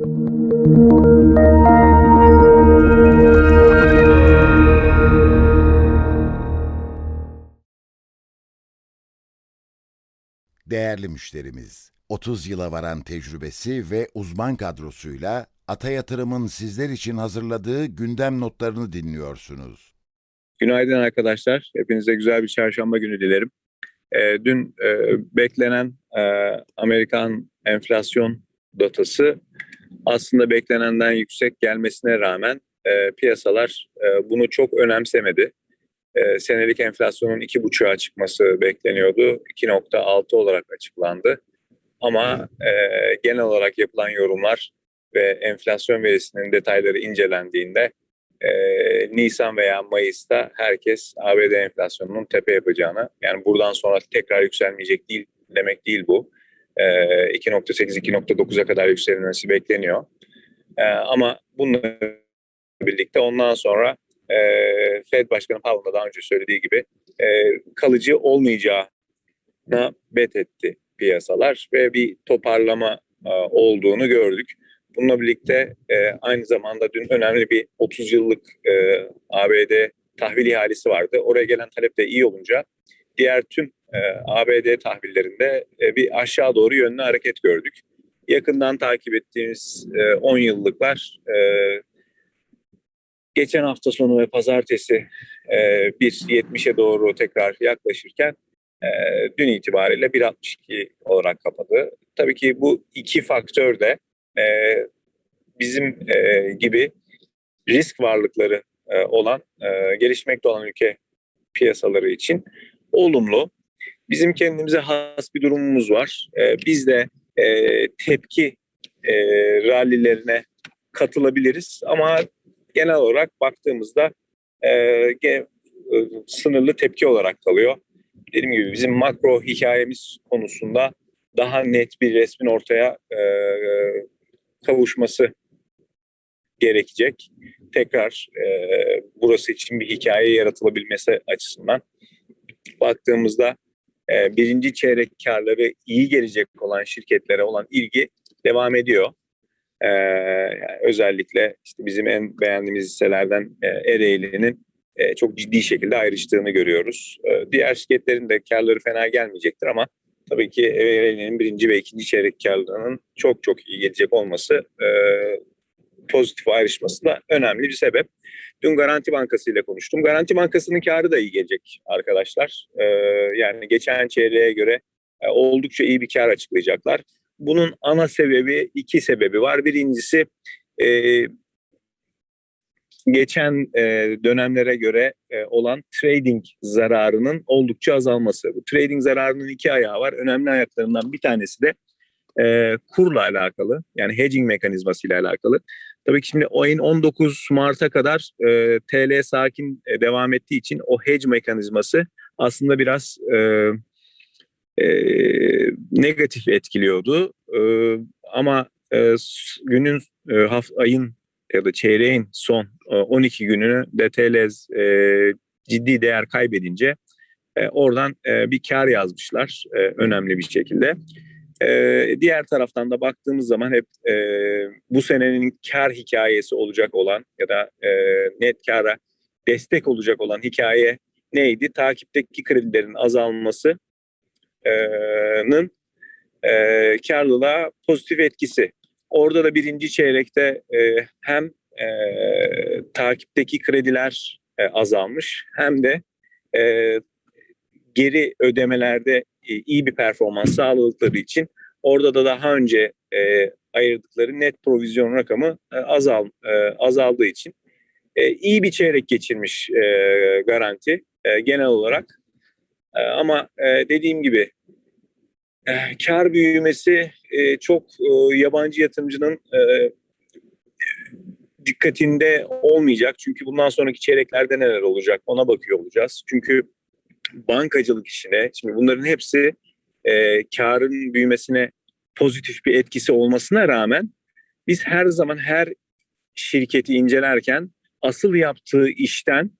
Değerli müşterimiz, 30 yıla varan tecrübesi ve uzman kadrosuyla Ata Yatırım'ın sizler için hazırladığı gündem notlarını dinliyorsunuz. Günaydın arkadaşlar. Hepinize güzel bir çarşamba günü dilerim. Ee, dün e, beklenen e, Amerikan enflasyon datası aslında beklenenden yüksek gelmesine rağmen e, piyasalar e, bunu çok önemsemedi. E, senelik enflasyonun 2,5'a çıkması bekleniyordu. 2.6 olarak açıklandı. Ama e, genel olarak yapılan yorumlar ve enflasyon verisinin detayları incelendiğinde e, Nisan veya Mayıs'ta herkes ABD enflasyonunun tepe yapacağını yani buradan sonra tekrar yükselmeyecek değil demek değil bu. E, 2.8-2.9'a kadar yükselmesi bekleniyor. E, ama bununla birlikte ondan sonra e, Fed Başkanı Powell'ın da daha önce söylediği gibi e, kalıcı olmayacağına bet etti piyasalar ve bir toparlama e, olduğunu gördük. Bununla birlikte e, aynı zamanda dün önemli bir 30 yıllık e, ABD tahvil ihalesi vardı. Oraya gelen talep de iyi olunca diğer tüm e, ABD tahvillerinde e, bir aşağı doğru yönlü hareket gördük. Yakından takip ettiğimiz e, 10 yıllıklar e, geçen hafta sonu ve pazartesi e, 1.70'e doğru tekrar yaklaşırken e, dün itibariyle 1.62 olarak kapadı. Tabii ki bu iki faktör de e, bizim e, gibi risk varlıkları e, olan, e, gelişmekte olan ülke piyasaları için olumlu. Bizim kendimize has bir durumumuz var. E, biz de e, tepki e, rallilerine katılabiliriz ama genel olarak baktığımızda e, ge, e, sınırlı tepki olarak kalıyor. Dediğim gibi bizim makro hikayemiz konusunda daha net bir resmin ortaya e, kavuşması gerekecek. Tekrar e, burası için bir hikaye yaratılabilmesi açısından baktığımızda e, birinci çeyrek karları iyi gelecek olan şirketlere olan ilgi devam ediyor. E, özellikle işte bizim en beğendiğimiz hisselerden e, Ereğli'nin çok ciddi şekilde ayrıştığını görüyoruz. Diğer şirketlerin de karları fena gelmeyecektir ama tabii ki Ereğli'nin birinci ve ikinci çeyrek karlarının çok çok iyi gelecek olması pozitif ayrışması da önemli bir sebep. Dün Garanti Bankası ile konuştum. Garanti Bankası'nın karı da iyi gelecek arkadaşlar. E, yani geçen çeyreğe göre e, oldukça iyi bir kar açıklayacaklar. Bunun ana sebebi, iki sebebi var. Birincisi e, geçen e, dönemlere göre olan trading zararının oldukça azalması. Bu trading zararının iki ayağı var. Önemli ayaklarından bir tanesi de e, kurla alakalı. Yani hedging mekanizması ile alakalı. Tabii ki şimdi ayın 19 Mart'a kadar e, TL sakin e, devam ettiği için o hedge mekanizması aslında biraz e, e, negatif etkiliyordu. E, ama e, günün e, haft, ayın ya da çeyreğin son e, 12 gününü de TL e, ciddi değer kaybedince e, oradan e, bir kar yazmışlar e, önemli bir şekilde. E, diğer taraftan da baktığımız zaman hep e, bu senenin kar hikayesi olacak olan ya da e, net kara destek olacak olan hikaye neydi? Takipteki kredilerin azalmasının e, karlılığa pozitif etkisi. Orada da birinci çeyrekte e, hem e, takipteki krediler e, azalmış hem de e, geri ödemelerde e, iyi bir performans sağladıkları için orada da daha önce e, ayırdıkları net provizyon rakamı e, azal azaldığı için iyi bir çeyrek geçirmiş garanti genel olarak. Ama dediğim gibi kar büyümesi çok yabancı yatırımcının dikkatinde olmayacak. Çünkü bundan sonraki çeyreklerde neler olacak ona bakıyor olacağız. Çünkü bankacılık işine, şimdi bunların hepsi e, karın büyümesine pozitif bir etkisi olmasına rağmen biz her zaman her şirketi incelerken asıl yaptığı işten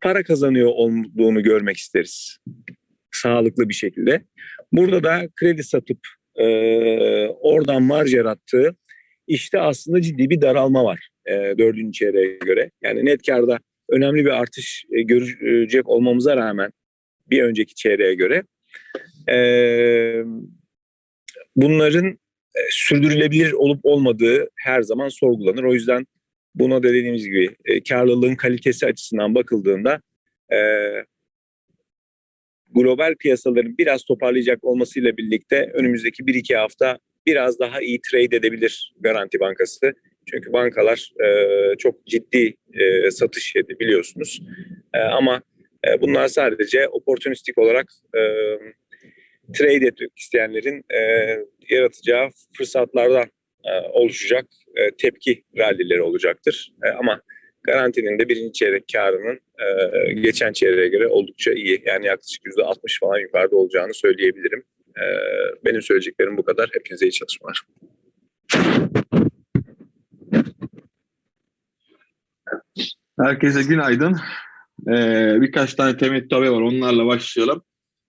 para kazanıyor olduğunu görmek isteriz. Sağlıklı bir şekilde. Burada da kredi satıp e, oradan marj yarattığı işte aslında ciddi bir daralma var e, dördüncü çeyreğe göre. Yani net karda önemli bir artış e, görecek olmamıza rağmen bir önceki çeyreğe göre e, bunların sürdürülebilir olup olmadığı her zaman sorgulanır. O yüzden buna da dediğimiz gibi e, karlılığın kalitesi açısından bakıldığında e, global piyasaların biraz toparlayacak olmasıyla birlikte önümüzdeki 1-2 hafta biraz daha iyi trade edebilir Garanti Bankası. Çünkü bankalar e, çok ciddi e, satış yedi biliyorsunuz. E, ama e, bunlar sadece oportunistik olarak e, trade etmek isteyenlerin e, yaratacağı fırsatlardan e, oluşacak e, tepki rallileri olacaktır. E, ama garantinin de birinci çeyrek karının e, geçen çeyreğe göre oldukça iyi. Yani yaklaşık %60 falan yukarıda olacağını söyleyebilirim. E, benim söyleyeceklerim bu kadar. Hepinize iyi çalışmalar. Herkese günaydın. Ee, birkaç tane temettü haber var. Onlarla başlayalım.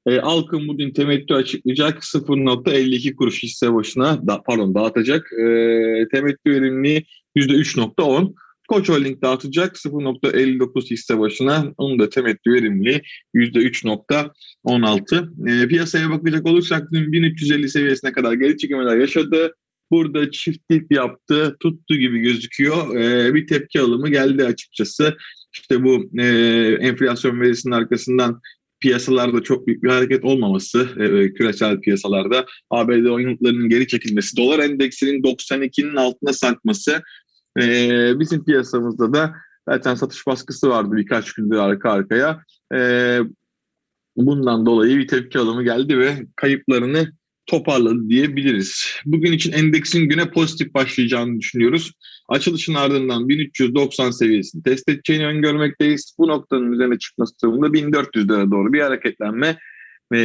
Ee, Alkın bugün temettü açıklayacak. 0.52 kuruş hisse başına da, pardon dağıtacak. Ee, temettü verimliliği %3.10. Koç Holding dağıtacak 0.59 hisse başına. Onun da temettü verimliliği %3.16. Ee, piyasaya bakacak olursak dün 1350 seviyesine kadar geri çekilmeler yaşadı. Burada çiftlik yaptı, tuttu gibi gözüküyor. Ee, bir tepki alımı geldi açıkçası. İşte bu e, enflasyon verisinin arkasından piyasalarda çok büyük bir hareket olmaması, e, küresel piyasalarda ABD oyunlarının geri çekilmesi, dolar endeksinin 92'nin altına sarkması, e, bizim piyasamızda da zaten satış baskısı vardı birkaç gündür arka arkaya. E, bundan dolayı bir tepki alımı geldi ve kayıplarını toparladı diyebiliriz. Bugün için endeksin güne pozitif başlayacağını düşünüyoruz. Açılışın ardından 1390 seviyesini test edeceğini öngörmekteyiz. Bu noktanın üzerine çıkması durumunda 1400'lere doğru bir hareketlenme e,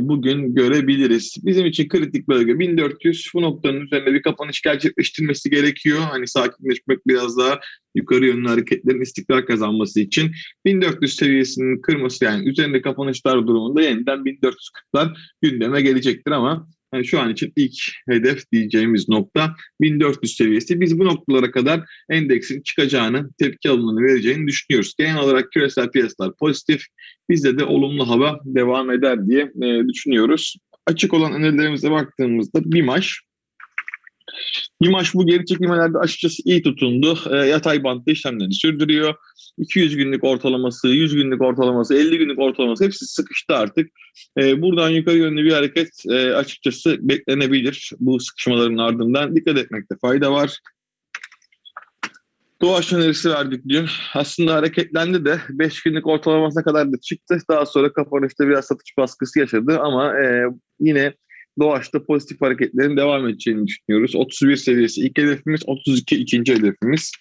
bugün görebiliriz. Bizim için kritik bölge 1400. Bu noktanın üzerinde bir kapanış gerçekleştirmesi gerekiyor. Hani sakinleşmek biraz daha yukarı yönlü hareketlerin istikrar kazanması için 1400 seviyesinin kırması yani üzerinde kapanışlar durumunda yeniden 1440'lar gündeme gelecektir ama yani şu an için ilk hedef diyeceğimiz nokta 1400 seviyesi. Biz bu noktalara kadar endeksin çıkacağını, tepki alımını vereceğini düşünüyoruz. Genel olarak küresel piyasalar pozitif. Bizde de olumlu hava devam eder diye e, düşünüyoruz. Açık olan önerilerimize baktığımızda BİMAŞ Limaş bu geri çekilmelerde açıkçası iyi tutundu. E, yatay bantta işlemlerini sürdürüyor. 200 günlük ortalaması, 100 günlük ortalaması, 50 günlük ortalaması hepsi sıkıştı artık. E, buradan yukarı yönlü bir hareket e, açıkçası beklenebilir. Bu sıkışmaların ardından dikkat etmekte fayda var. Doğaç önerisi verdik dün. Aslında hareketlendi de 5 günlük ortalamasına kadar da çıktı. Daha sonra kapanışta biraz satış baskısı yaşadı ama e, yine Doğaç'ta pozitif hareketlerin devam edeceğini düşünüyoruz. 31 seviyesi ilk hedefimiz, 32 ikinci hedefimiz.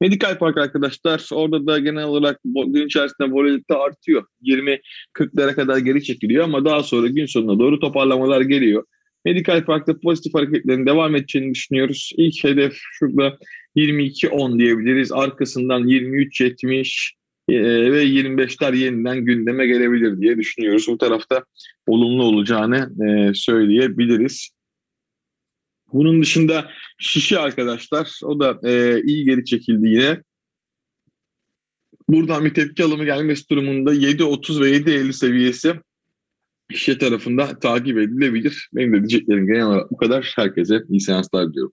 Medikal Park arkadaşlar orada da genel olarak gün içerisinde volatilite artıyor. 20-40'lara kadar geri çekiliyor ama daha sonra gün sonuna doğru toparlamalar geliyor. Medikal Park'ta pozitif hareketlerin devam edeceğini düşünüyoruz. İlk hedef şurada 22-10 diyebiliriz. Arkasından 23-70 ve 25'ler yeniden gündeme gelebilir diye düşünüyoruz. Bu tarafta olumlu olacağını e, söyleyebiliriz. Bunun dışında şişi arkadaşlar o da e, iyi geri çekildi yine. Buradan bir tepki alımı gelmesi durumunda 7.30 ve 7.50 seviyesi şişe tarafında takip edilebilir. Benim de diyeceklerim genel olarak bu kadar. Herkese iyi seanslar diliyorum.